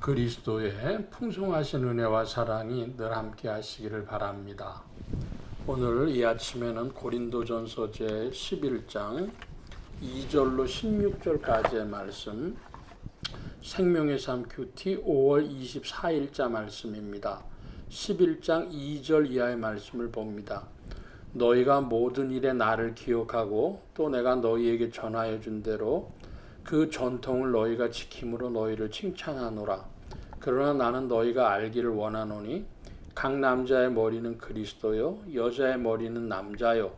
그리스도의 풍성하신 은혜와 사랑이 늘 함께 하시기를 바랍니다. 오늘 이 아침에는 고린도전서 제 11장 2절로 16절까지의 말씀 생명의 삶 큐티 5월 24일자 말씀입니다. 11장 2절 이하의 말씀을 봅니다. 너희가 모든 일에 나를 기억하고 또 내가 너희에게 전하여 준 대로 그 전통을 너희가 지킴으로 너희를 칭찬하노라. 그러나 나는 너희가 알기를 원하노니 각 남자의 머리는 그리스도요 여자의 머리는 남자요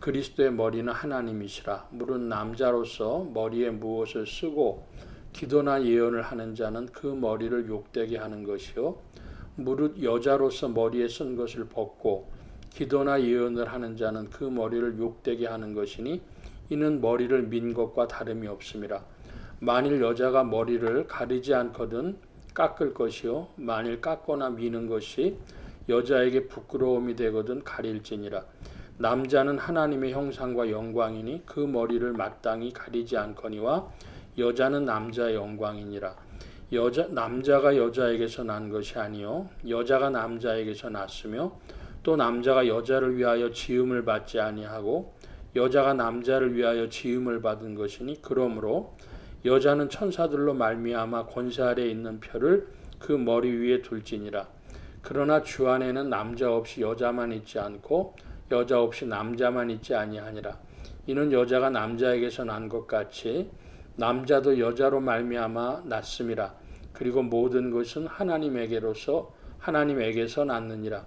그리스도의 머리는 하나님이시라. 물은 남자로서 머리에 무엇을 쓰고 기도나 예언을 하는 자는 그 머리를 욕되게 하는 것이요 무릇 여자로서 머리에 쓴 것을 벗고 기도나 예언을 하는 자는 그 머리를 욕되게 하는 것이니 이는 머리를 민 것과 다름이 없습니다. 만일 여자가 머리를 가리지 않거든 깎을 것이요 만일 깎거나 미는 것이 여자에게 부끄러움이 되거든 가릴지니라. 남자는 하나님의 형상과 영광이니 그 머리를 마땅히 가리지 않거니와 여자는 남자의 영광이니라. 여자 남자가 여자에게서 난 것이 아니요 여자가 남자에게서 났으며 또 남자가 여자를 위하여 지음을 받지 아니하고 여자가 남자를 위하여 지음을 받은 것이니 그러므로 여자는 천사들로 말미암아 권세 아래 있는 표를 그 머리 위에 둘지니라. 그러나 주 안에는 남자 없이 여자만 있지 않고 여자 없이 남자만 있지 아니하니라. 이는 여자가 남자에게서 난 것 같이 남자도 여자로 말미암아 났음이라 그리고 모든 것은 하나님에게로서 하나님에게서 났느니라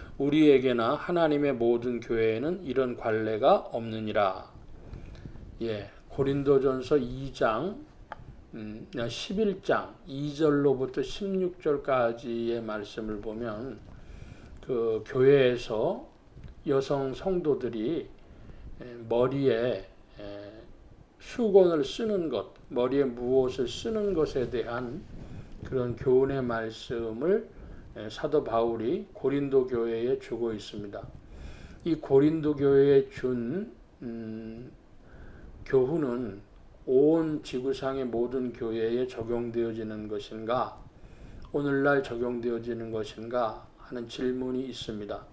우리에게나 하나님의 모든 교회에는 이런 관례가 없느니라. 예, 고린도전서 2장 음, 11장 2절로부터 16절까지의 말씀을 보면 그 교회에서 여성 성도들이 머리에 수건을 쓰는 것, 머리에 무엇을 쓰는 것에 대한 그런 교훈의 말씀을 예, 사도 바울이 고린도 교회에 주고 있습니다. 이 고린도 교회에 준 음, 교훈은 온 지구상의 모든 교회에 적용되어지는 것인가, 오늘날 적용되어지는 것인가 하는 질문이 있습니다.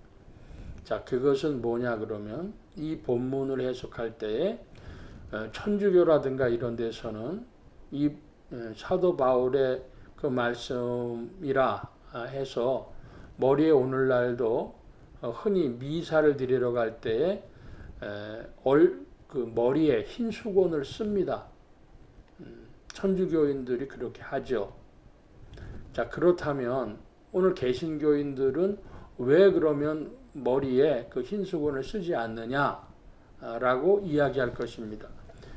자, 그것은 뭐냐 그러면 이 본문을 해석할 때에 어, 천주교라든가 이런 데서는 이 어, 사도 바울의 그 말씀이라 아, 해서 머리에 오늘날도 어, 흔히 미사를 드리러 갈 때에 그 머리에 흰 수건을 씁니다. 음, 천주교인들이 그렇게 하죠. 자 그렇다면 오늘 개신교인들은 왜 그러면 머리에 그 흰 수건을 쓰지 않느냐라고 이야기할 것입니다.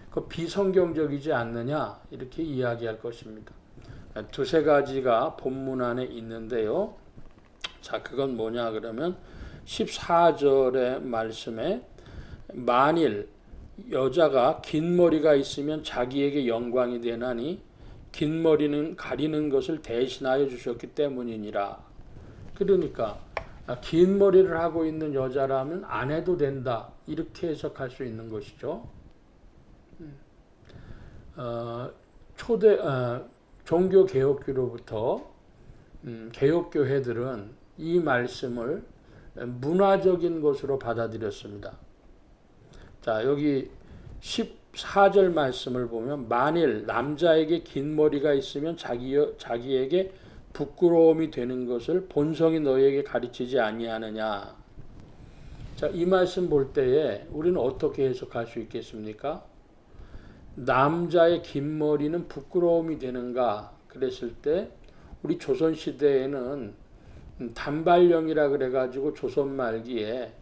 그 비성경적이지 않느냐 이렇게 이야기할 것입니다. 두세 가지가 본문 안에 있는데요. 자, 그건 뭐냐 그러면 14절의 말씀에 만일 여자가 긴 머리가 있으면 자기에게 영광이 되나니 긴 머리는 가리는 것을 대신하여 주셨기 때문이니라. 그러니까 긴 머리를 하고 있는 여자라면 안 해도 된다. 이렇게 해석할 수 있는 것이죠. 음. 어, 초대 어, 종교 개혁교로부터 음, 개혁교회들은 이 말씀을 문화적인 것으로 받아들였습니다. 자, 여기 14절 말씀을 보면 만일 남자에게 긴 머리가 있으면 자기 자기에게 부끄러움이 되는 것을 본성이 너에게 가르치지 아니하느냐. 자, 이 말씀 볼 때에 우리는 어떻게 해석할 수 있겠습니까? 남자의 긴 머리는 부끄러움이 되는가 그랬을 때 우리 조선 시대에는 단발령이라 그래 가지고 조선 말기에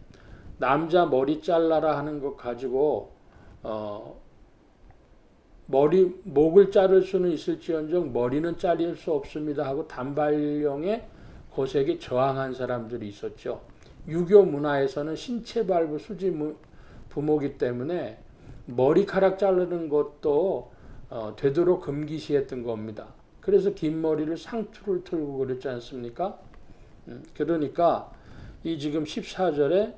남자 머리 잘라라 하는 것 가지고 어 머리 목을 자를 수는 있을지언정 머리는 자를 수 없습니다 하고 단발령에 고색에 저항한 사람들이 있었죠. 유교 문화에서는 신체 발부 수지 무- 부모기 때문에 머리카락 자르는 것도 어, 되도록 금기시했던 겁니다. 그래서 긴 머리를 상투를 틀고 그랬지 않습니까? 음, 그러니까 이 지금 14절에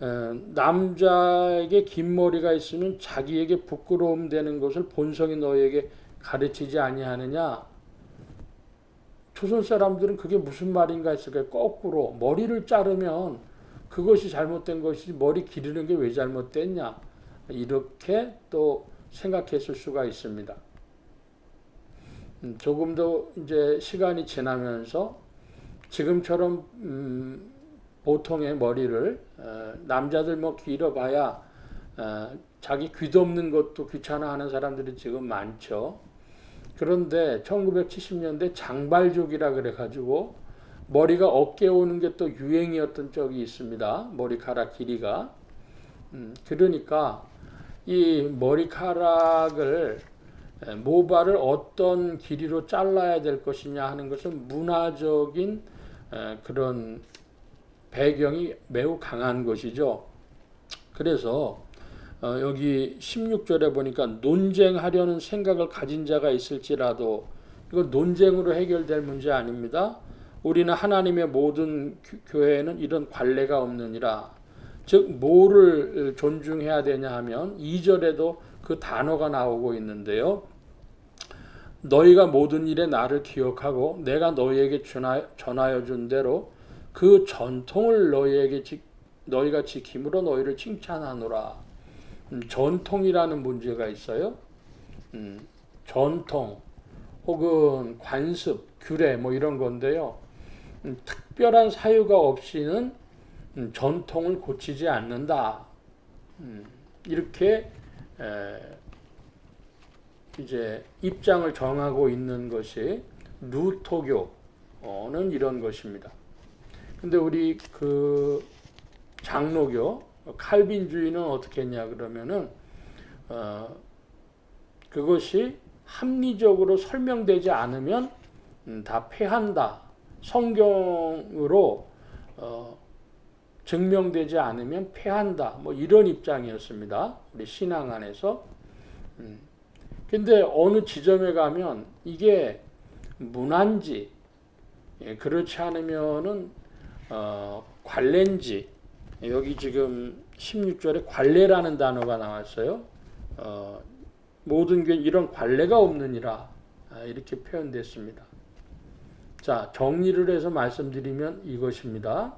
어, 남자에게 긴 머리가 있으면 자기에게 부끄러움 되는 것을 본성이 너에게 가르치지 아니하느냐? 조선 사람들은 그게 무슨 말인가 했을까요? 거꾸로 머리를 자르면 그것이 잘못된 것이지 머리 기르는 게 왜 잘못됐냐? 이렇게 또 생각했을 수가 있습니다. 음, 조금 더 이제 시간이 지나면서 지금처럼 음, 보통의 머리를 어, 남자들 뭐 길어봐야 어, 자기 귀도 없는 것도 귀찮아하는 사람들이 지금 많죠. 그런데 1970년대 장발족이라 그래가지고 머리가 어깨 오는 게 또 유행이었던 적이 있습니다. 머리카락 길이가. 음, 그러니까 이 머리카락을 에, 모발을 어떤 길이로 잘라야 될 것이냐 하는 것은 문화적인 에, 그런 배경이 매우 강한 것이죠. 그래서 어, 여기 16절에 보니까 논쟁하려는 생각을 가진 자가 있을지라도 이거 논쟁으로 해결될 문제 아닙니다. 우리는 하나님의 모든 교- 교회에는 이런 관례가 없느니라. 즉 뭐를 존중해야 되냐 하면 2절에도 그 단어가 나오고 있는데요. 너희가 모든 일에 나를 기억하고 내가 너희에게 전하- 전하여 준 대로 그 전통을 너희에게 지, 너희가 지킴으로 너희를 칭찬하노라. 음, 전통이라는 문제가 있어요. 음, 전통 혹은 관습, 규례 뭐 이런 건데요. 음, 특별한 사유가 없이는 음, 전통을 고치지 않는다. 음, 이렇게 에, 이제 입장을 정하고 있는 것이 루토교는 이런 것입니다. 근데 우리 그 장로교 칼빈주의는 어떻게 했냐 그러면은 어, 그것이 합리적으로 설명되지 않으면 음, 다 패한다. 성경으로 어, 증명되지 않으면 패한다. 뭐 이런 입장이었습니다. 우리 신앙 안에서. 음. 근데 어느 지점에 가면 이게 문화인지 예, 그렇지 않으면은 어, 관례인지 여기 지금 16절에 관례라는 단어가 나왔어요. 어, 모든 게 이런 관례가 없느니라 아, 이렇게 표현됐습니다. 자 정리를 해서 말씀드리면 이것입니다.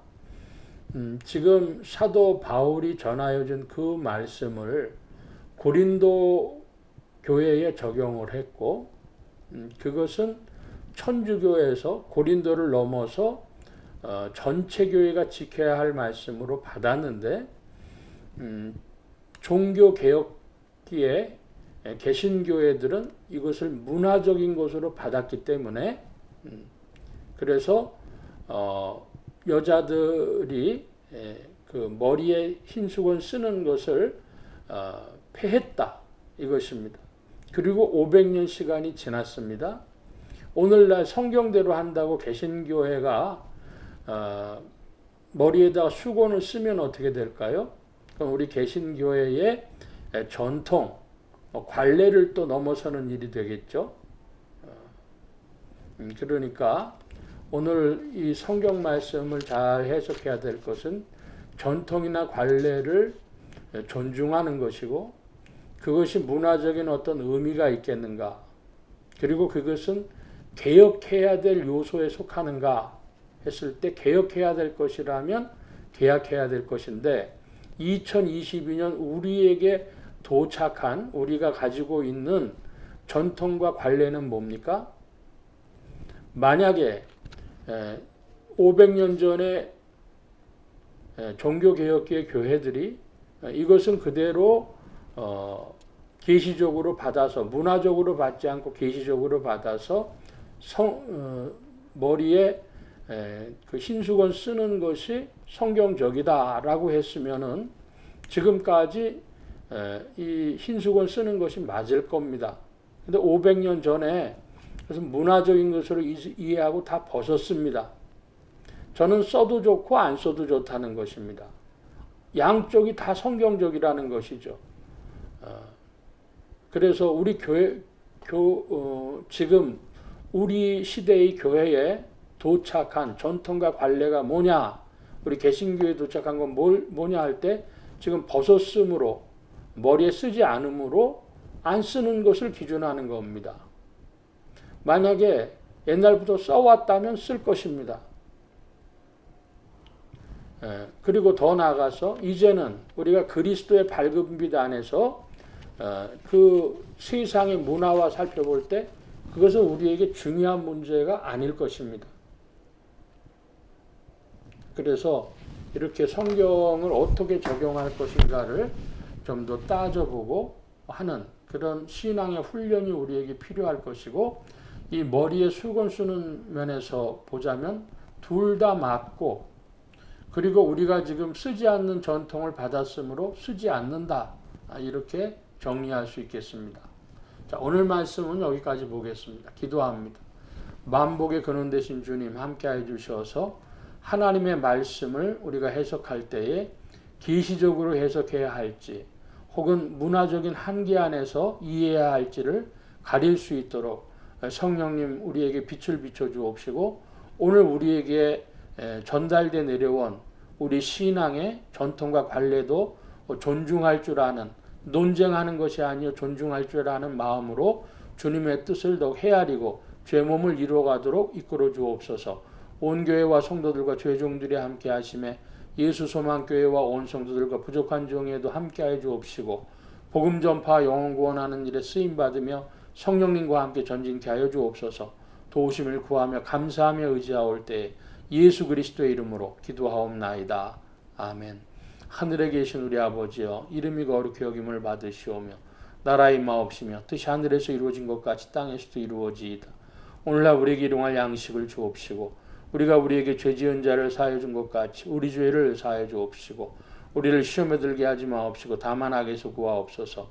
음, 지금 사도 바울이 전하여 준 그 말씀을 고린도 교회에 적용을 했고 음, 그것은 천주교에서 고린도를 넘어서 어, 전체 교회가 지켜야 할 말씀으로 받았는데 음, 종교 개혁기에 계신 교회들은 이것을 문화적인 것으로 받았기 때문에 음, 그래서 어, 여자들이 에, 그 머리에 흰 수건 쓰는 것을 어, 폐했다 이것입니다. 그리고 500년 시간이 지났습니다. 오늘날 성경대로 한다고 개신교회가 어, 머리에다가 수건을 쓰면 어떻게 될까요? 그럼 우리 개신교회의 전통, 어, 관례를 또 넘어서는 일이 되겠죠. 어, 음, 그러니까 오늘 이 성경 말씀을 잘 해석해야 될 것은 전통이나 관례를 존중하는 것이고 그것이 문화적인 어떤 의미가 있겠는가 그리고 그것은 개혁해야 될 요소에 속하는가 했을 때 개혁해야 될 것이라면 개혁해야 될 것인데 2022년 우리에게 도착한 우리가 가지고 있는 전통과 관례는 뭡니까? 만약에 500년 전에 종교개혁기의 교회들이 이것은 그대로 어, 계시적으로 받아서 문화적으로 받지 않고 계시적으로 받아서 성, 어, 머리에 에, 그 흰수건 쓰는 것이 성경적이다라고 했으면은 지금까지 에, 이 흰수건 쓰는 것이 맞을 겁니다. 근데 500년 전에 그래서 문화적인 것으로 이- 이해하고 다 벗었습니다. 저는 써도 좋고 안 써도 좋다는 것입니다. 양쪽이 다 성경적이라는 것이죠. 어, 그래서 우리 교회 교 어, 지금 우리 시대의 교회에 도착한 전통과 관례가 뭐냐? 우리 개신교에 도착한 건 뭘, 뭐냐 할 때 지금 벗었음으로 머리에 쓰지 않음으로 안 쓰는 것을 기준하는 겁니다. 만약에 옛날부터 써왔다면 쓸 것입니다. 예, 그리고 더 나아가서 이제는 우리가 그리스도의 밝은 빛 안에서 어, 그 세상의 문화와 살펴볼 때 그것은 우리에게 중요한 문제가 아닐 것입니다. 그래서 이렇게 성경을 어떻게 적용할 것인가를 좀 더 따져보고 하는 그런 신앙의 훈련이 우리에게 필요할 것이고 이 머리에 수건 쓰는 면에서 보자면 둘 다 맞고 그리고 우리가 지금 쓰지 않는 전통을 받았으므로 쓰지 않는다 아, 이렇게 정리할 수 있겠습니다. 자 오늘 말씀은 여기까지 보겠습니다. 기도합니다. 만복의 근원 되신 주님 함께 해 주셔서 하나님의 말씀을 우리가 해석할 때에 기시적으로 해석해야 할지 혹은 문화적인 한계 안에서 이해해야 할지를 가릴 수 있도록 성령님 우리에게 빛을 비춰 주옵시고 오늘 우리에게 전달돼 내려온 우리 신앙의 전통과 관례도 존중할 줄 아는 논쟁하는 것이 아니요 존중할 줄 아는 마음으로 주님의 뜻을 더욱 헤아리고 죄 몸을 이루어가도록 이끌어 주옵소서. 온 교회와 성도들과 죄종들이 함께 하심에 예수 소망 교회와 온 성도들과 부족한 종에도 함께하여 주옵시고 복음 전파 영혼 구원하는 일에 쓰임 받으며 성령님과 함께 전진케 하여 주옵소서. 도우심을 구하며 감사하며 의지하올 때 예수 그리스도의 이름으로 기도하옵나이다. 아멘. 하늘에 계신 우리 아버지여 이름이 거룩히 여김을 받으시오며 나라의 마옵시며 뜻이 하늘에서 이루어진 것 같이 땅에서도 이루어지이다. 오늘날 우리에게 일용할 양식을 주옵시고 우리가 우리에게 죄 지은 자를 사하여 준 것 같이 우리 죄를 사하여 주옵시고 우리를 시험에 들게 하지 마옵시고 다만 악에서 구하옵소서